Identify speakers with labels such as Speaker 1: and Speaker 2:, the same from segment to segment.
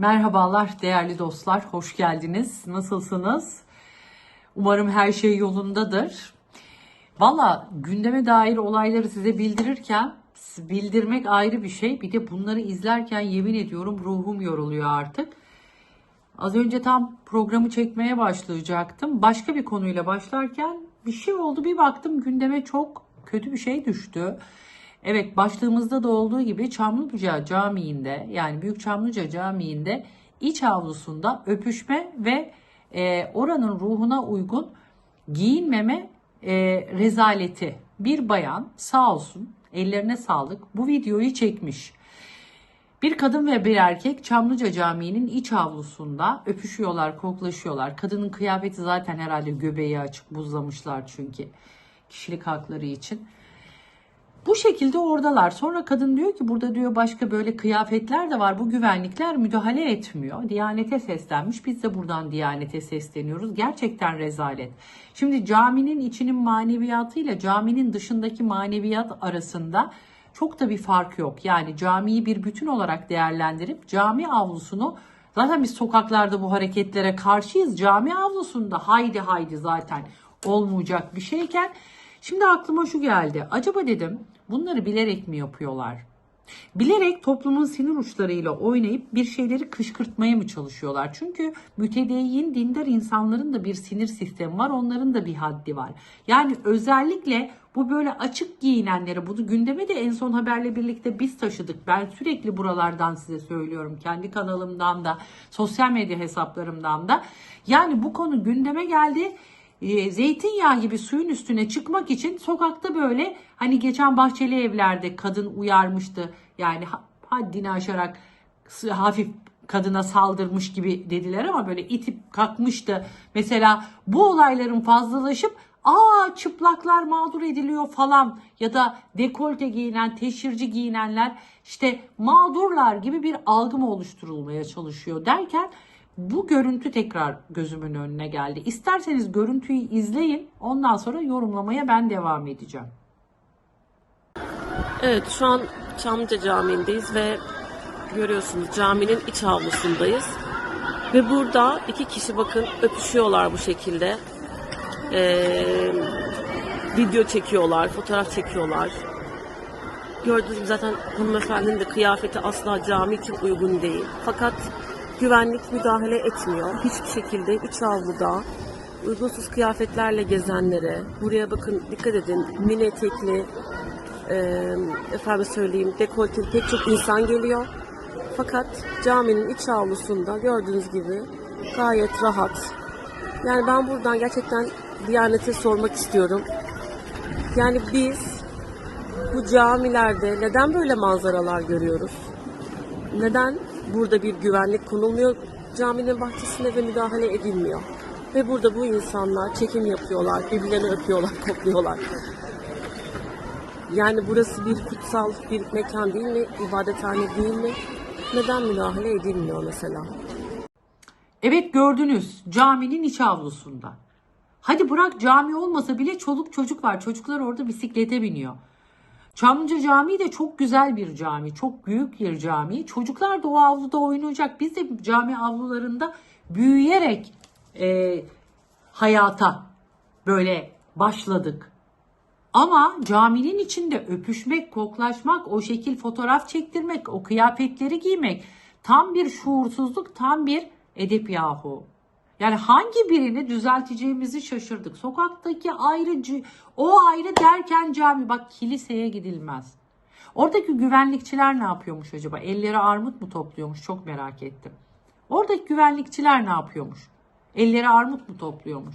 Speaker 1: Merhabalar değerli dostlar, hoş geldiniz. Nasılsınız? Umarım her şey yolundadır. Valla gündeme dair olayları size bildirirken bildirmek ayrı bir şey. Bir de bunları izlerken yemin ediyorum ruhum yoruluyor artık. Az önce tam programı çekmeye başlayacaktım. Başka bir konuyla başlarken bir şey oldu. Bir baktım gündeme çok kötü bir şey düştü. Evet başlığımızda da olduğu gibi Çamlıca Camii'nde yani Büyük Çamlıca Camii'nde iç avlusunda öpüşme ve e, oranın ruhuna uygun giyinmeme e, rezaleti. Bir bayan sağ olsun ellerine sağlık bu videoyu çekmiş. Bir kadın ve bir erkek Çamlıca Camii'nin iç avlusunda öpüşüyorlar, koklaşıyorlar. Kadının kıyafeti zaten herhalde göbeği açık, buzlamışlar çünkü kişilik hakları için. Bu şekilde oradalar. Sonra kadın diyor ki burada diyor başka böyle kıyafetler de var. Bu güvenlikler müdahale etmiyor. Diyanete seslenmiş. Biz de buradan Diyanete sesleniyoruz. Gerçekten rezalet. Şimdi caminin içinin maneviyatıyla caminin dışındaki maneviyat arasında çok da bir fark yok. Yani camiyi bir bütün olarak değerlendirip cami avlusunu zaten biz sokaklarda bu hareketlere karşıyız. Cami avlusunda haydi haydi zaten olmayacak bir şeyken şimdi aklıma şu geldi. Acaba dedim bunları bilerek mi yapıyorlar? Bilerek toplumun sinir uçlarıyla oynayıp bir şeyleri kışkırtmaya mı çalışıyorlar? Çünkü mütedeyyin dindar insanların da bir sinir sistemi var. Onların da bir haddi var. Yani özellikle bu böyle açık giyinenleri bunu gündeme de en son haberle birlikte biz taşıdık. Ben sürekli buralardan size söylüyorum. Kendi kanalımdan da sosyal medya hesaplarımdan da. Yani bu konu gündeme geldi e, zeytinyağı gibi suyun üstüne çıkmak için sokakta böyle hani geçen bahçeli evlerde kadın uyarmıştı. Yani ha- haddini aşarak hafif kadına saldırmış gibi dediler ama böyle itip kalkmıştı. Mesela bu olayların fazlalaşıp aa çıplaklar mağdur ediliyor falan ya da dekolte giyinen, teşhirci giyinenler işte mağdurlar gibi bir algı mı oluşturulmaya çalışıyor derken bu görüntü tekrar gözümün önüne geldi. İsterseniz görüntüyü izleyin. Ondan sonra yorumlamaya ben devam edeceğim.
Speaker 2: Evet şu an Çamlıca Camii'ndeyiz ve görüyorsunuz caminin iç avlusundayız. Ve burada iki kişi bakın öpüşüyorlar bu şekilde. Ee, video çekiyorlar, fotoğraf çekiyorlar. Gördüğünüz gibi zaten hanımefendinin de kıyafeti asla cami için uygun değil. Fakat güvenlik müdahale etmiyor. Hiçbir şekilde iç avluda uygunsuz kıyafetlerle gezenlere, buraya bakın dikkat edin mini etekli, e, efendim söyleyeyim dekolteli pek çok insan geliyor. Fakat caminin iç avlusunda gördüğünüz gibi gayet rahat. Yani ben buradan gerçekten Diyanet'e sormak istiyorum. Yani biz bu camilerde neden böyle manzaralar görüyoruz? Neden burada bir güvenlik konulmuyor caminin bahçesinde ve müdahale edilmiyor? Ve burada bu insanlar çekim yapıyorlar, birbirlerini öpüyorlar, kokluyorlar. Yani burası bir kutsal bir mekan değil mi? İbadethane değil mi? Neden müdahale edilmiyor mesela?
Speaker 1: Evet gördünüz caminin iç avlusunda. Hadi bırak cami olmasa bile çoluk çocuk var. Çocuklar orada bisiklete biniyor. Çamlıca Camii de çok güzel bir cami. Çok büyük bir cami. Çocuklar da o avluda oynayacak. Biz de cami avlularında büyüyerek e, hayata böyle başladık. Ama caminin içinde öpüşmek, koklaşmak, o şekil fotoğraf çektirmek, o kıyafetleri giymek tam bir şuursuzluk, tam bir edep yahu. Yani hangi birini düzelteceğimizi şaşırdık. Sokaktaki ayrıcı, o ayrı derken cami. Bak kiliseye gidilmez. Oradaki güvenlikçiler ne yapıyormuş acaba? Elleri armut mu topluyormuş? Çok merak ettim. Oradaki güvenlikçiler ne yapıyormuş? Elleri armut mu topluyormuş?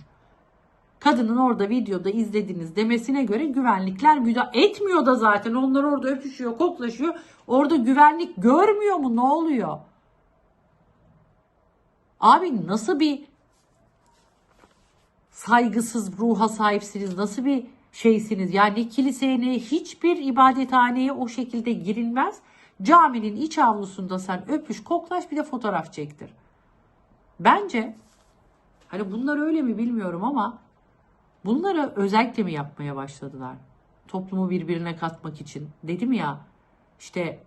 Speaker 1: Kadının orada videoda izlediniz demesine göre güvenlikler müdahale etmiyor da zaten. Onlar orada öpüşüyor, koklaşıyor. Orada güvenlik görmüyor mu? Ne oluyor? Abi nasıl bir saygısız ruha sahipsiniz? Nasıl bir şeysiniz? Yani kiliseye ne hiçbir ibadethaneye o şekilde girilmez. Caminin iç avlusunda sen öpüş, koklaş bir de fotoğraf çektir. Bence hani bunlar öyle mi bilmiyorum ama bunları özellikle mi yapmaya başladılar? Toplumu birbirine katmak için. Dedim ya işte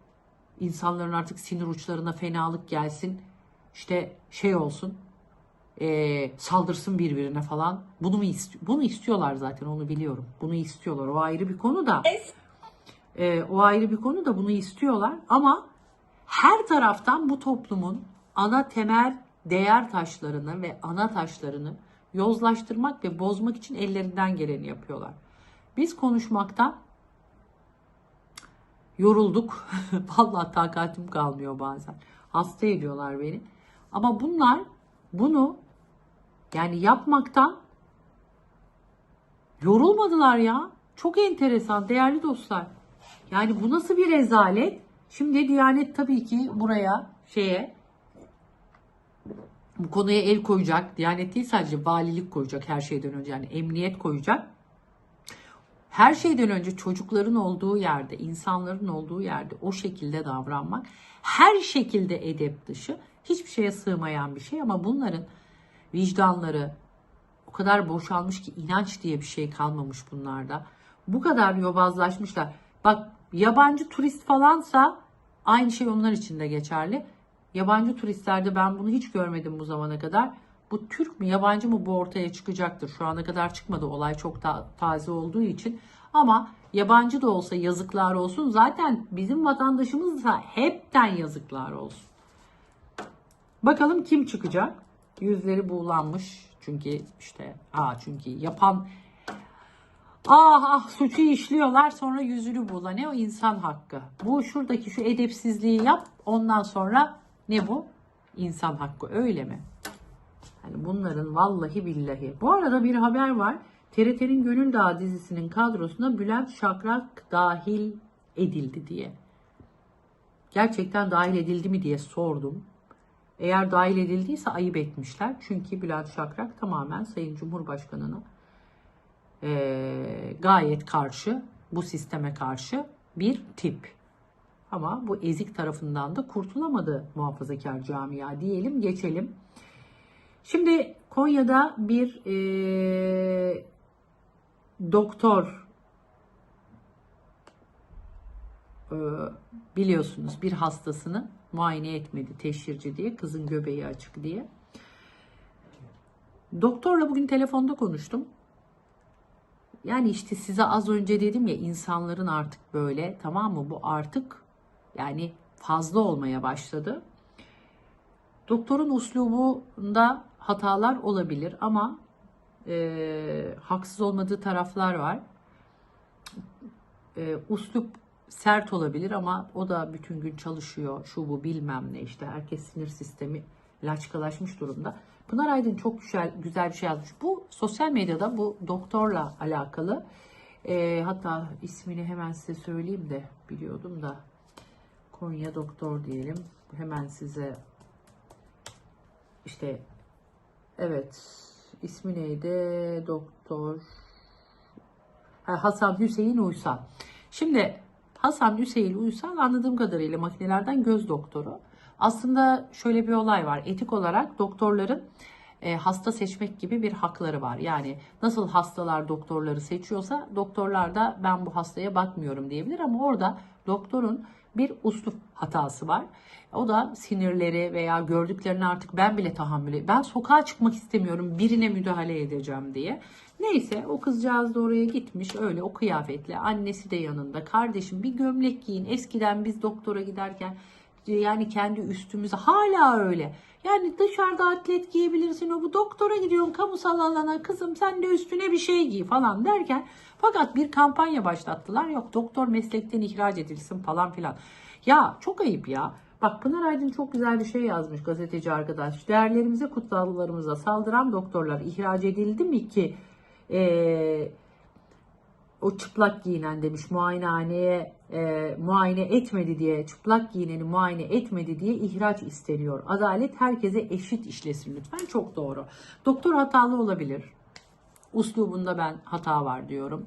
Speaker 1: insanların artık sinir uçlarına fenalık gelsin. işte şey olsun e, saldırsın birbirine falan. Bunu mu ist- bunu istiyorlar zaten onu biliyorum. Bunu istiyorlar. O ayrı bir konu da. E, o ayrı bir konu da bunu istiyorlar ama her taraftan bu toplumun ana temel değer taşlarını ve ana taşlarını yozlaştırmak ve bozmak için ellerinden geleni yapıyorlar. Biz konuşmaktan yorulduk. Vallahi takatim kalmıyor bazen. Hasta ediyorlar beni. Ama bunlar bunu yani yapmaktan yorulmadılar ya. Çok enteresan değerli dostlar. Yani bu nasıl bir rezalet? Şimdi Diyanet tabii ki buraya şeye bu konuya el koyacak. Diyanet değil sadece valilik koyacak her şeyden önce. Yani emniyet koyacak. Her şeyden önce çocukların olduğu yerde, insanların olduğu yerde o şekilde davranmak her şekilde edep dışı, hiçbir şeye sığmayan bir şey ama bunların vicdanları o kadar boşalmış ki inanç diye bir şey kalmamış bunlarda. Bu kadar yobazlaşmışlar. Bak yabancı turist falansa aynı şey onlar için de geçerli. Yabancı turistlerde ben bunu hiç görmedim bu zamana kadar. Bu Türk mü yabancı mı bu ortaya çıkacaktır. Şu ana kadar çıkmadı olay çok da taze olduğu için. Ama yabancı da olsa yazıklar olsun. Zaten bizim vatandaşımız da hepten yazıklar olsun. Bakalım kim çıkacak? Yüzleri buğulanmış. Çünkü işte aa çünkü yapan ah ah suçu işliyorlar sonra yüzünü buğula. Ne o insan hakkı. Bu şuradaki şu edepsizliği yap ondan sonra ne bu? İnsan hakkı öyle mi? Yani bunların vallahi billahi. Bu arada bir haber var. TRT'nin Gönül Dağı dizisinin kadrosuna Bülent Şakrak dahil edildi diye. Gerçekten dahil edildi mi diye sordum. Eğer dahil edildiyse ayıp etmişler. Çünkü Bülent Şakrak tamamen Sayın Cumhurbaşkanı'na eee, gayet karşı, bu sisteme karşı bir tip. Ama bu ezik tarafından da kurtulamadı muhafazakar camia diyelim geçelim. Şimdi Konya'da bir eee, doktor eee, biliyorsunuz bir hastasını muayene etmedi teşhirci diye kızın göbeği açık diye. Doktorla bugün telefonda konuştum. Yani işte size az önce dedim ya insanların artık böyle tamam mı bu artık yani fazla olmaya başladı. Doktorun uslubunda hatalar olabilir ama e, haksız olmadığı taraflar var. E, uslup sert olabilir ama o da bütün gün çalışıyor. Şu bu bilmem ne işte herkes sinir sistemi laçkalaşmış durumda. Pınar Aydın çok güzel, güzel bir şey yazmış. Bu sosyal medyada bu doktorla alakalı. E, hatta ismini hemen size söyleyeyim de biliyordum da. Konya doktor diyelim. Hemen size işte evet ismi neydi? Doktor Ha, Hasan Hüseyin Uysal. Şimdi Hasan Hüseyin Uysal anladığım kadarıyla makinelerden göz doktoru. Aslında şöyle bir olay var. Etik olarak doktorların e, hasta seçmek gibi bir hakları var. Yani nasıl hastalar doktorları seçiyorsa doktorlar da ben bu hastaya bakmıyorum diyebilir ama orada doktorun bir uslup hatası var. O da sinirleri veya gördüklerini artık ben bile tahammül Ben sokağa çıkmak istemiyorum birine müdahale edeceğim diye. Neyse o kızcağız da oraya gitmiş öyle o kıyafetle. Annesi de yanında. Kardeşim bir gömlek giyin. Eskiden biz doktora giderken yani kendi üstümüze hala öyle. Yani dışarıda atlet giyebilirsin o bu doktora gidiyorsun kamusal alana kızım sen de üstüne bir şey giy falan derken fakat bir kampanya başlattılar yok doktor meslekten ihraç edilsin falan filan. Ya çok ayıp ya. Bak Pınar Aydın çok güzel bir şey yazmış gazeteci arkadaş. Değerlerimize kutsallarımıza saldıran doktorlar ihraç edildi mi ki eee o çıplak giyinen demiş muayenehaneye e, muayene etmedi diye çıplak giyineni muayene etmedi diye ihraç isteniyor. Adalet herkese eşit işlesin lütfen. Çok doğru. Doktor hatalı olabilir. Uslubunda ben hata var diyorum.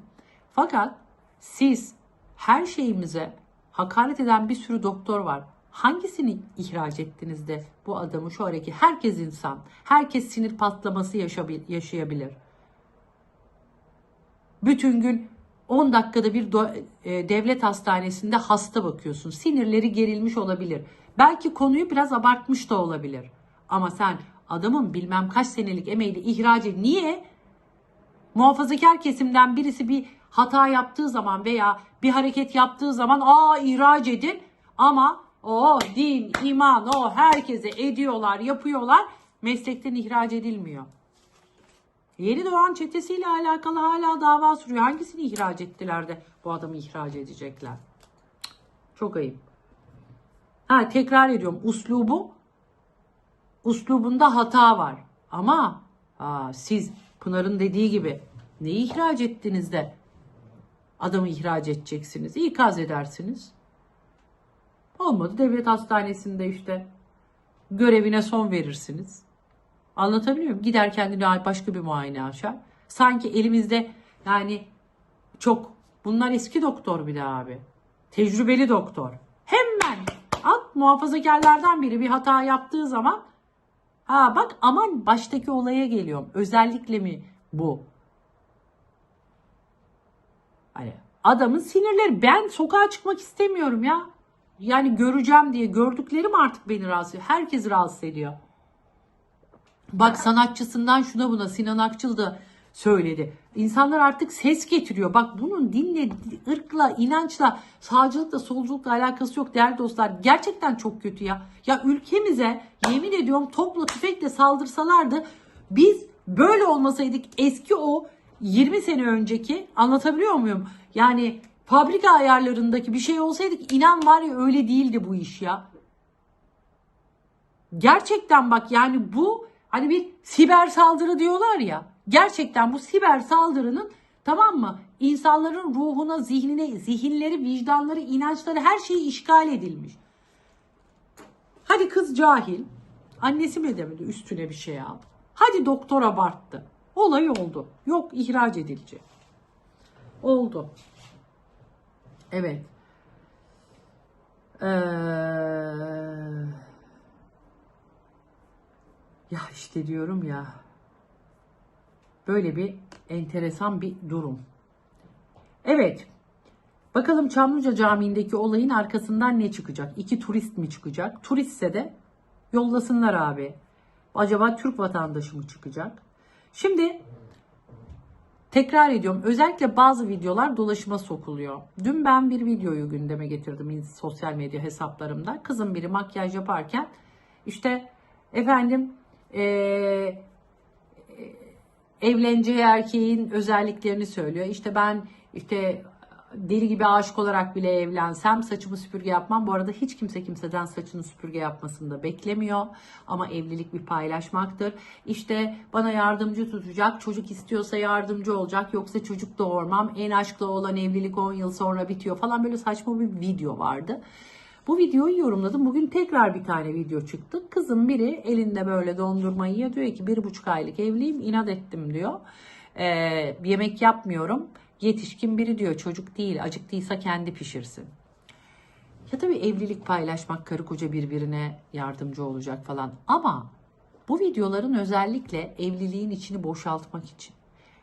Speaker 1: Fakat siz her şeyimize hakaret eden bir sürü doktor var. Hangisini ihraç ettiniz de bu adamı şu hareket herkes insan. Herkes sinir patlaması yaşayabilir. Bütün gün 10 dakikada bir e, devlet hastanesinde hasta bakıyorsun. Sinirleri gerilmiş olabilir. Belki konuyu biraz abartmış da olabilir. Ama sen adamın bilmem kaç senelik emeğiyle ihraç et. Niye? Muhafazakar kesimden birisi bir hata yaptığı zaman veya bir hareket yaptığı zaman aa ihraç edin ama o din, iman o herkese ediyorlar, yapıyorlar. Meslekten ihraç edilmiyor. Yeni Doğan çetesiyle alakalı hala dava sürüyor. Hangisini ihraç ettiler de bu adamı ihraç edecekler? Çok ayıp. Ha tekrar ediyorum. Uslubu uslubunda hata var. Ama aa, siz Pınar'ın dediği gibi neyi ihraç ettiniz de adamı ihraç edeceksiniz? İkaz edersiniz. Olmadı devlet hastanesinde işte görevine son verirsiniz. Anlatabiliyor muyum? Gider kendine başka bir muayene açar. Sanki elimizde yani çok bunlar eski doktor bir de abi. Tecrübeli doktor. Hemen at muhafazakarlardan biri bir hata yaptığı zaman ha bak aman baştaki olaya geliyorum. Özellikle mi bu? Hani adamın sinirleri ben sokağa çıkmak istemiyorum ya. Yani göreceğim diye gördüklerim artık beni rahatsız ediyor. Herkes rahatsız ediyor. Bak sanatçısından şuna buna Sinan Akçıl da söyledi. İnsanlar artık ses getiriyor. Bak bunun dinle, ırkla, inançla, sağcılıkla, solculukla alakası yok değerli dostlar. Gerçekten çok kötü ya. Ya ülkemize yemin ediyorum topla tüfekle saldırsalardı biz böyle olmasaydık eski o 20 sene önceki anlatabiliyor muyum? Yani fabrika ayarlarındaki bir şey olsaydık inan var ya öyle değildi bu iş ya. Gerçekten bak yani bu hani bir siber saldırı diyorlar ya. Gerçekten bu siber saldırının tamam mı? İnsanların ruhuna, zihnine, zihinleri, vicdanları, inançları her şeyi işgal edilmiş. Hadi kız cahil. Annesi mi demedi üstüne bir şey al. Hadi doktor abarttı. Olay oldu. Yok ihraç edilecek. Oldu. Evet. Ee, ya işte diyorum ya. Böyle bir enteresan bir durum. Evet. Bakalım Çamlıca Camii'ndeki olayın arkasından ne çıkacak? İki turist mi çıkacak? Turistse de yollasınlar abi. Acaba Türk vatandaşı mı çıkacak? Şimdi tekrar ediyorum. Özellikle bazı videolar dolaşıma sokuluyor. Dün ben bir videoyu gündeme getirdim sosyal medya hesaplarımda. Kızım biri makyaj yaparken işte efendim eee evleneceği erkeğin özelliklerini söylüyor. İşte ben işte deli gibi aşık olarak bile evlensem saçımı süpürge yapmam. Bu arada hiç kimse kimseden saçını süpürge yapmasını da beklemiyor. Ama evlilik bir paylaşmaktır. İşte bana yardımcı tutacak. Çocuk istiyorsa yardımcı olacak. Yoksa çocuk doğurmam. En aşkla olan evlilik 10 yıl sonra bitiyor falan böyle saçma bir video vardı. Bu videoyu yorumladım. Bugün tekrar bir tane video çıktı. Kızım biri elinde böyle dondurma yiyor. Diyor ki bir buçuk aylık evliyim inat ettim diyor. Ee, yemek yapmıyorum. Yetişkin biri diyor çocuk değil acıktıysa kendi pişirsin. Ya tabii evlilik paylaşmak karı koca birbirine yardımcı olacak falan. Ama bu videoların özellikle evliliğin içini boşaltmak için.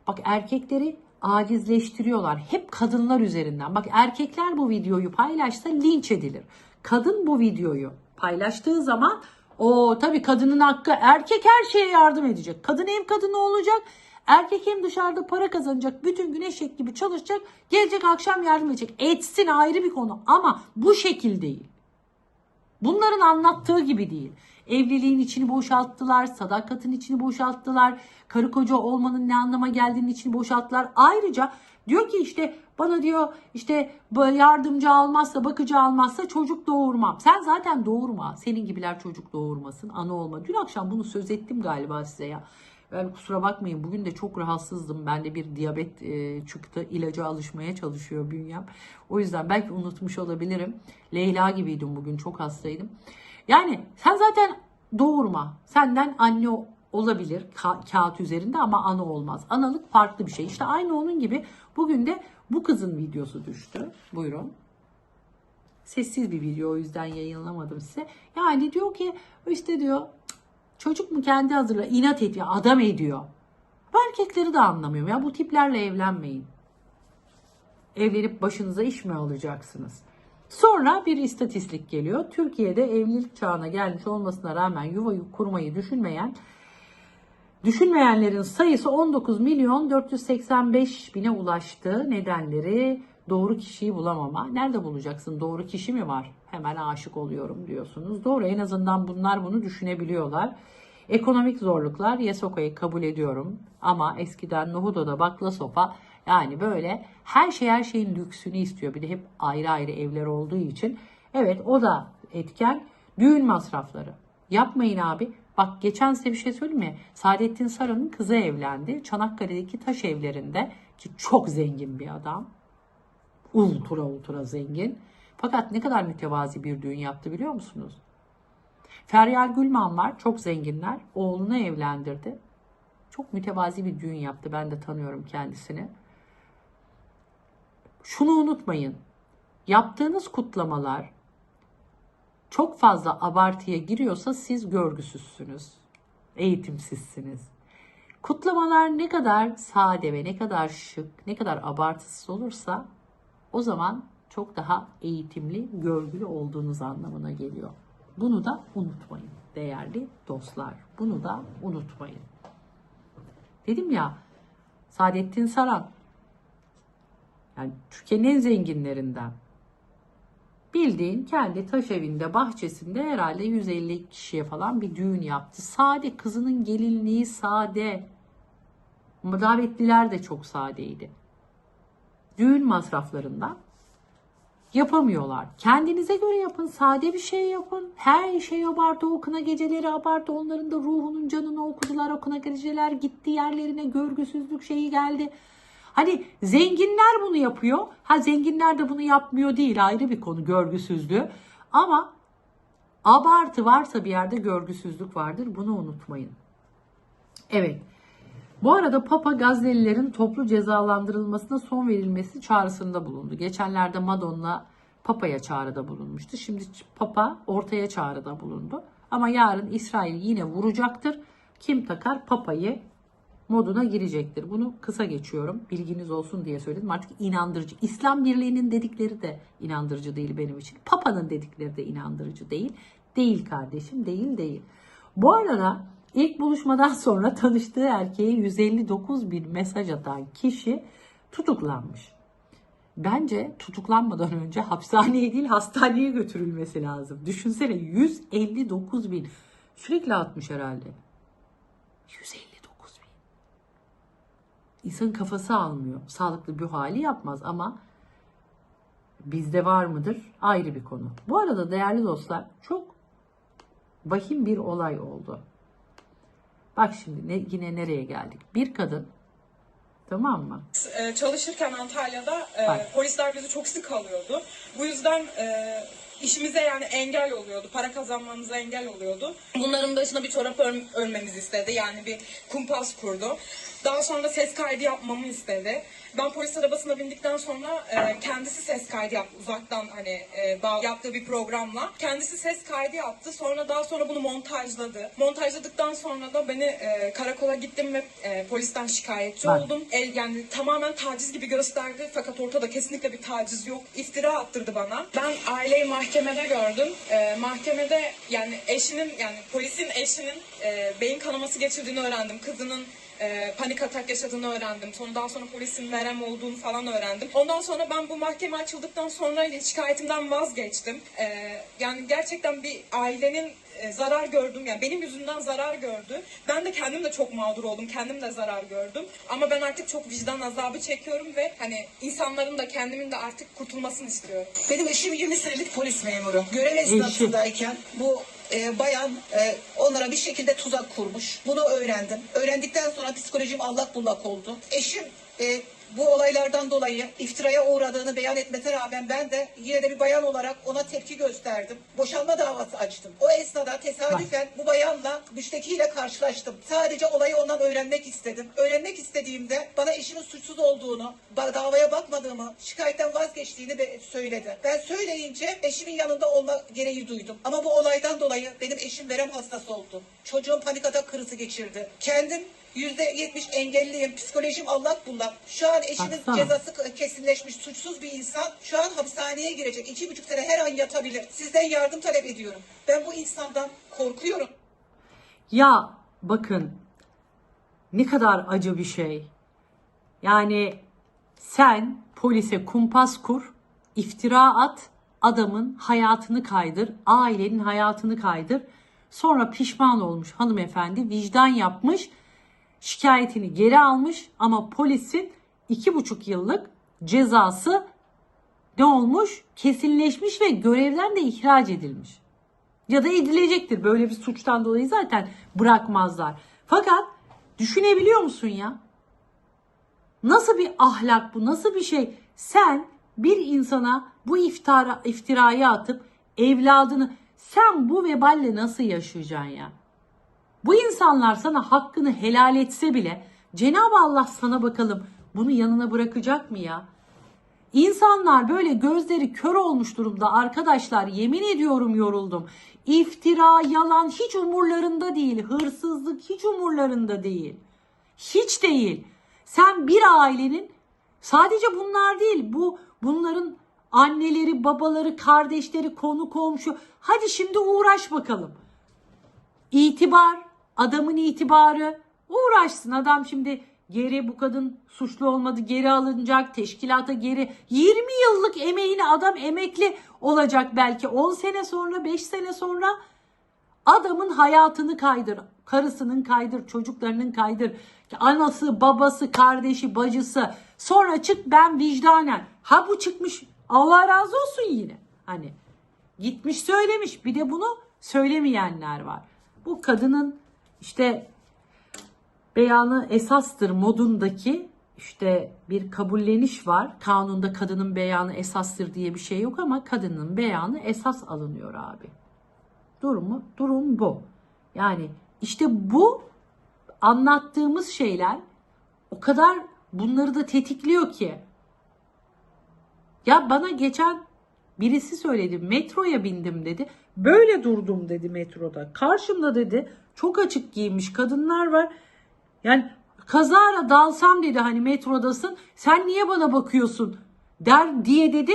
Speaker 1: Bak erkekleri acizleştiriyorlar. Hep kadınlar üzerinden. Bak erkekler bu videoyu paylaşsa linç edilir. Kadın bu videoyu paylaştığı zaman o tabii kadının hakkı erkek her şeye yardım edecek. Kadın hem kadını olacak Erkek hem dışarıda para kazanacak, bütün gün eşek gibi çalışacak, gelecek akşam yardım edecek. Etsin ayrı bir konu ama bu şekil değil. Bunların anlattığı gibi değil. Evliliğin içini boşalttılar, sadakatin içini boşalttılar, karı koca olmanın ne anlama geldiğini içini boşalttılar. Ayrıca diyor ki işte bana diyor işte yardımcı almazsa, bakıcı almazsa çocuk doğurmam. Sen zaten doğurma. Senin gibiler çocuk doğurmasın, ana olma. Dün akşam bunu söz ettim galiba size ya. Ben kusura bakmayın bugün de çok rahatsızdım. Bende bir diyabet e, çıktı. İlaca alışmaya çalışıyor bünyem. O yüzden belki unutmuş olabilirim. Leyla gibiydim bugün çok hastaydım. Yani sen zaten doğurma. Senden anne olabilir ka- kağıt üzerinde ama ana olmaz. Analık farklı bir şey. İşte aynı onun gibi bugün de bu kızın videosu düştü. Buyurun. Sessiz bir video o yüzden yayınlamadım size. Yani diyor ki işte diyor Çocuk mu kendi hazırla inat ediyor, adam ediyor. Ben erkekleri de anlamıyorum ya bu tiplerle evlenmeyin. Evlenip başınıza iş mi alacaksınız? Sonra bir istatistik geliyor. Türkiye'de evlilik çağına gelmiş olmasına rağmen yuva kurmayı düşünmeyen Düşünmeyenlerin sayısı 19 milyon 485 bine ulaştı. Nedenleri doğru kişiyi bulamama. Nerede bulacaksın? Doğru kişi mi var? Hemen aşık oluyorum diyorsunuz. Doğru en azından bunlar bunu düşünebiliyorlar. Ekonomik zorluklar Yesoka'yı kabul ediyorum. Ama eskiden Nohudo'da bakla sopa yani böyle her şey her şeyin lüksünü istiyor. Bir de hep ayrı ayrı evler olduğu için. Evet o da etken. Düğün masrafları. Yapmayın abi. Bak geçen size bir şey söyleyeyim mi? Saadettin Saran'ın kızı evlendi. Çanakkale'deki taş evlerinde ki çok zengin bir adam. Ultra ultra zengin. Fakat ne kadar mütevazi bir düğün yaptı biliyor musunuz? Feryal Gülman var. Çok zenginler. Oğlunu evlendirdi. Çok mütevazi bir düğün yaptı. Ben de tanıyorum kendisini. Şunu unutmayın. Yaptığınız kutlamalar çok fazla abartıya giriyorsa siz görgüsüzsünüz. Eğitimsizsiniz. Kutlamalar ne kadar sade ve ne kadar şık, ne kadar abartısız olursa o zaman çok daha eğitimli, görgülü olduğunuz anlamına geliyor. Bunu da unutmayın değerli dostlar. Bunu da unutmayın. Dedim ya Saadettin Saran yani Türkiye'nin en zenginlerinden bildiğin kendi taş evinde bahçesinde herhalde 150 kişiye falan bir düğün yaptı. Sade kızının gelinliği sade. Ama davetliler de çok sadeydi. Düğün masraflarından yapamıyorlar. Kendinize göre yapın. Sade bir şey yapın. Her şey abartı. O kına geceleri abartı. Onların da ruhunun canını okudular. O kına geceler gitti yerlerine. Görgüsüzlük şeyi geldi. Hani zenginler bunu yapıyor. Ha zenginler de bunu yapmıyor değil ayrı bir konu görgüsüzlüğü. Ama abartı varsa bir yerde görgüsüzlük vardır. Bunu unutmayın. Evet. Bu arada Papa Gazze'lilerin toplu cezalandırılmasına son verilmesi çağrısında bulundu. Geçenlerde Madonna Papa'ya çağrıda bulunmuştu. Şimdi Papa ortaya çağrıda bulundu. Ama yarın İsrail yine vuracaktır. Kim takar Papa'yı moduna girecektir. Bunu kısa geçiyorum. Bilginiz olsun diye söyledim. Artık inandırıcı. İslam Birliği'nin dedikleri de inandırıcı değil benim için. Papa'nın dedikleri de inandırıcı değil. Değil kardeşim, değil değil. Bu arada ilk buluşmadan sonra tanıştığı erkeğe 159 bin mesaj atan kişi tutuklanmış. Bence tutuklanmadan önce hapishaneye değil hastaneye götürülmesi lazım. Düşünsene 159 bin. Sürekli atmış herhalde. 159 bin. İnsanın kafası almıyor. Sağlıklı bir hali yapmaz ama bizde var mıdır ayrı bir konu. Bu arada değerli dostlar çok vahim bir olay oldu. Bak şimdi ne, yine nereye geldik? Bir kadın tamam mı?
Speaker 3: Ee, çalışırken Antalya'da e,
Speaker 1: Bak.
Speaker 3: polisler bizi çok sık alıyordu. Bu yüzden e, işimize yani engel oluyordu. Para kazanmamıza engel oluyordu. Bunların başına bir çorap ör- örmemizi istedi. Yani bir kumpas kurdu. Daha sonra ses kaydı yapmamı istedi. Ben polis arabasına bindikten sonra e, kendisi ses kaydı yaptı uzaktan hani e, bağ- yaptığı bir programla. Kendisi ses kaydı yaptı. Sonra daha sonra bunu montajladı. Montajladıktan sonra da beni e, karakola gittim ve e, polisten şikayetçi
Speaker 1: Bak.
Speaker 3: oldum. El yani tamamen taciz gibi gösterdi fakat ortada kesinlikle bir taciz yok. İftira attırdı bana. Ben aileyi mahkemede gördüm. Ee, mahkemede yani eşinin yani polisin eşinin e, beyin kanaması geçirdiğini öğrendim. Kızının e, panik atak yaşadığını öğrendim. Sonra daha sonra polisin verem olduğunu falan öğrendim. Ondan sonra ben bu mahkeme açıldıktan sonra şikayetimden vazgeçtim. Ee, yani gerçekten bir ailenin e, zarar gördüm. Yani benim yüzümden zarar gördü. Ben de kendim de çok mağdur oldum. Kendim de zarar gördüm. Ama ben artık çok vicdan azabı çekiyorum ve hani insanların da kendimin de artık kurtulmasını istiyorum.
Speaker 4: Benim eşim 20 senelik polis memuru. Görev esnasındayken bu e, bayan e, onlara bir şekilde tuzak kurmuş. Bunu öğrendim. Öğrendikten sonra psikolojim allak bullak oldu. Eşim e, bu olaylardan dolayı iftiraya uğradığını beyan etmesine rağmen ben de yine de bir bayan olarak ona tepki gösterdim. Boşanma davası açtım. O esnada tesadüfen bu bayanla müştekiyle karşılaştım. Sadece olayı ondan öğrenmek istedim. Öğrenmek istediğimde bana eşimin suçsuz olduğunu, davaya bakmadığımı, şikayetten vazgeçtiğini söyledi. Ben söyleyince eşimin yanında olma gereği duydum. Ama bu olaydan dolayı benim eşim verem hastası oldu. Çocuğum panik atak krizi geçirdi. Kendim Yüzde yetmiş engelliyim. Psikolojim allak bullak. Şu an eşinin
Speaker 1: Baksana.
Speaker 4: cezası kesinleşmiş suçsuz bir insan şu an hapishaneye girecek. iki buçuk sene her an yatabilir. Sizden yardım talep ediyorum. Ben bu insandan korkuyorum.
Speaker 1: Ya bakın ne kadar acı bir şey. Yani sen polise kumpas kur, iftira at, adamın hayatını kaydır, ailenin hayatını kaydır. Sonra pişman olmuş hanımefendi vicdan yapmış, şikayetini geri almış ama polisin iki buçuk yıllık cezası ne olmuş? Kesinleşmiş ve görevden de ihraç edilmiş ya da edilecektir. Böyle bir suçtan dolayı zaten bırakmazlar. Fakat düşünebiliyor musun ya? Nasıl bir ahlak bu? Nasıl bir şey? Sen bir insana bu iftira, iftirayı atıp evladını sen bu veballe nasıl yaşayacaksın ya? Bu insanlar sana hakkını helal etse bile Cenab-ı Allah sana bakalım bunu yanına bırakacak mı ya? İnsanlar böyle gözleri kör olmuş durumda arkadaşlar yemin ediyorum yoruldum. İftira, yalan hiç umurlarında değil. Hırsızlık hiç umurlarında değil. Hiç değil. Sen bir ailenin sadece bunlar değil bu bunların anneleri, babaları, kardeşleri, konu komşu. Hadi şimdi uğraş bakalım. İtibar, adamın itibarı. Uğraşsın adam şimdi. Geri bu kadın suçlu olmadı geri alınacak teşkilata geri. 20 yıllık emeğini adam emekli olacak belki 10 sene sonra 5 sene sonra. Adamın hayatını kaydır karısının kaydır çocuklarının kaydır. Anası babası kardeşi bacısı. Sonra çık ben vicdanen. Ha bu çıkmış Allah razı olsun yine. Hani gitmiş söylemiş bir de bunu söylemeyenler var. Bu kadının işte beyanı esastır modundaki işte bir kabulleniş var. Kanunda kadının beyanı esastır diye bir şey yok ama kadının beyanı esas alınıyor abi. Durumu durum bu. Yani işte bu anlattığımız şeyler o kadar bunları da tetikliyor ki. Ya bana geçen birisi söyledi metroya bindim dedi. Böyle durdum dedi metroda. Karşımda dedi çok açık giymiş kadınlar var. Yani kazara dalsam dedi hani metrodasın sen niye bana bakıyorsun der diye dedi.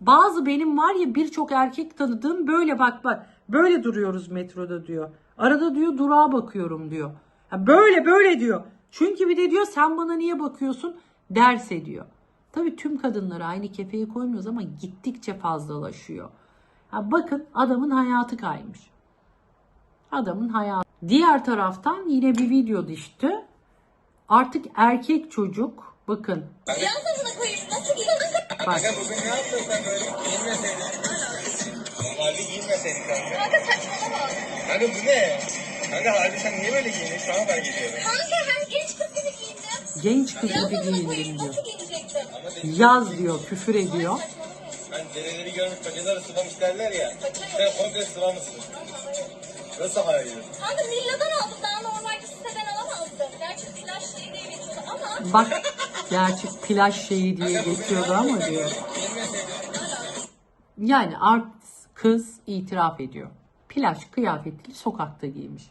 Speaker 1: Bazı benim var ya birçok erkek tanıdığım böyle bak bak böyle duruyoruz metroda diyor. Arada diyor durağa bakıyorum diyor. Ha böyle böyle diyor. Çünkü bir de diyor sen bana niye bakıyorsun derse diyor. Tabii tüm kadınları aynı kefeye koymuyoruz ama gittikçe fazlalaşıyor. Ha bakın adamın hayatı kaymış. Adamın hayatı. Diğer taraftan yine bir video düştü. Artık erkek çocuk bakın. Bak.
Speaker 5: Böyle? Giyinmeseydin. Kanka.
Speaker 6: Kanka saçmalama.
Speaker 5: Kanka bu ne? Kanka harbi sen niye böyle giyindin? Şu an fark ediyorum.
Speaker 6: Kanka genç kız gibi giyindim.
Speaker 1: Genç kız gibi giyindim diyor. Yaz diyor, küfür ediyor.
Speaker 5: Ben dereleri görmüş paçaları sıvamış derler ya. Sen komple sıvamışsın. Nasıl hayır?
Speaker 6: Kanka villadan aldım daha normal bir siteden alamazdım. Gerçi plaj şeyi diye geçiyor ama.
Speaker 1: Bak gerçi plaj şeyi diye geçiyordu ama diyor. Yani art kız itiraf ediyor. Plaj kıyafetli sokakta giymiş.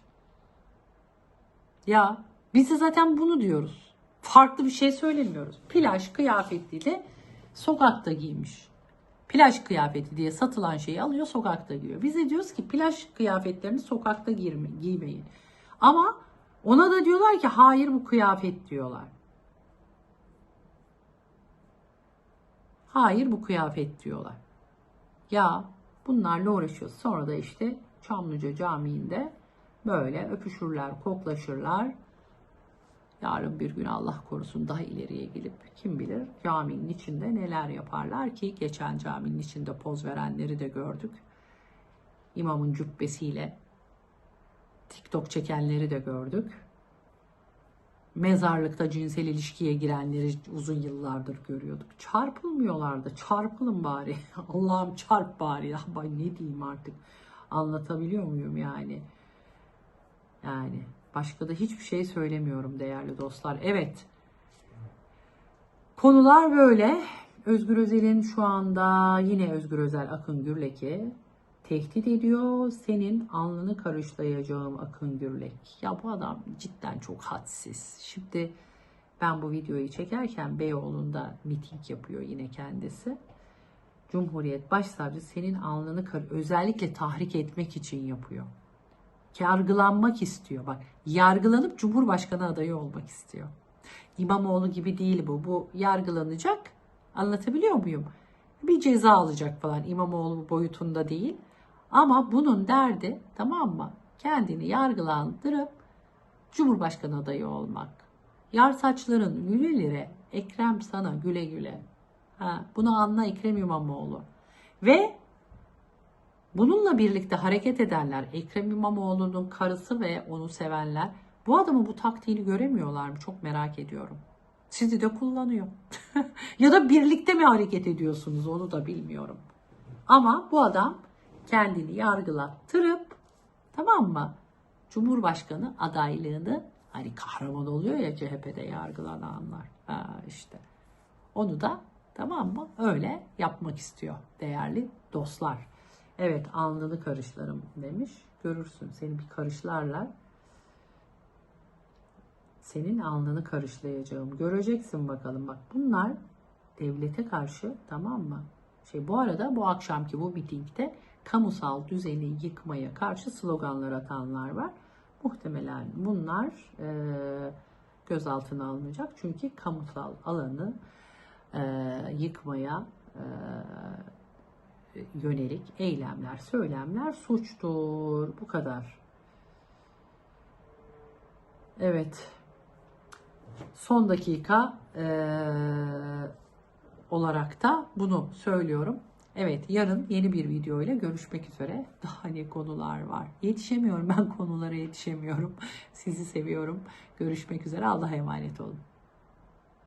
Speaker 1: Ya biz de zaten bunu diyoruz. Farklı bir şey söylemiyoruz. Plaj kıyafetiyle sokakta giymiş. Plaj kıyafeti diye satılan şeyi alıyor sokakta giyiyor. Biz de diyoruz ki plaj kıyafetlerini sokakta girme, giymeyin. Ama ona da diyorlar ki hayır bu kıyafet diyorlar. Hayır bu kıyafet diyorlar. Ya bunlarla uğraşıyoruz. Sonra da işte Çamlıca Camii'nde böyle öpüşürler, koklaşırlar. Yarın bir gün Allah korusun daha ileriye gelip kim bilir caminin içinde neler yaparlar ki geçen caminin içinde poz verenleri de gördük. İmamın cübbesiyle TikTok çekenleri de gördük. Mezarlıkta cinsel ilişkiye girenleri uzun yıllardır görüyorduk. Çarpılmıyorlardı. Çarpılın bari. Allah'ım çarp bari. Bay ne diyeyim artık. Anlatabiliyor muyum yani? Yani başka da hiçbir şey söylemiyorum değerli dostlar. Evet. Konular böyle. Özgür Özel'in şu anda yine Özgür Özel Akın Gürlek'i tehdit ediyor. Senin alnını karışlayacağım Akın Gürlek. Ya bu adam cidden çok hadsiz. Şimdi Ben bu videoyu çekerken Beyoğlu'nda miting yapıyor yine kendisi. Cumhuriyet Başsavcısı senin alnını özellikle tahrik etmek için yapıyor. Yargılanmak istiyor. Bak yargılanıp Cumhurbaşkanı adayı olmak istiyor. İmamoğlu gibi değil bu. Bu yargılanacak. Anlatabiliyor muyum? Bir ceza alacak falan. İmamoğlu boyutunda değil. Ama bunun derdi tamam mı? Kendini yargılandırıp Cumhurbaşkanı adayı olmak. Yar saçların lülelere Ekrem sana güle güle. Ha, bunu anla Ekrem İmamoğlu. Ve bununla birlikte hareket edenler, Ekrem İmamoğlu'nun karısı ve onu sevenler bu adamın bu taktiğini göremiyorlar mı? Çok merak ediyorum. Sizi de kullanıyor. ya da birlikte mi hareket ediyorsunuz onu da bilmiyorum. Ama bu adam kendini yargılattırıp tamam mı? Cumhurbaşkanı adaylığını hani kahraman oluyor ya CHP'de yargılananlar. Ha işte. Onu da tamam mı? Öyle yapmak istiyor değerli dostlar. Evet alnını karışlarım demiş. Görürsün seni bir karışlarlar. Senin alnını karışlayacağım. Göreceksin bakalım. Bak bunlar devlete karşı tamam mı? Şey bu arada bu akşamki bu mitingde kamusal düzeni yıkmaya karşı sloganlar atanlar var. Muhtemelen bunlar e, gözaltına alınacak. Çünkü kamusal alanı e, yıkmaya e, yönelik eylemler, söylemler suçtur. Bu kadar. Evet. Son dakika eee, olarak da bunu söylüyorum. Evet yarın yeni bir video ile görüşmek üzere. Daha ne konular var. Yetişemiyorum ben konulara yetişemiyorum. Sizi seviyorum. Görüşmek üzere. Allah'a emanet olun.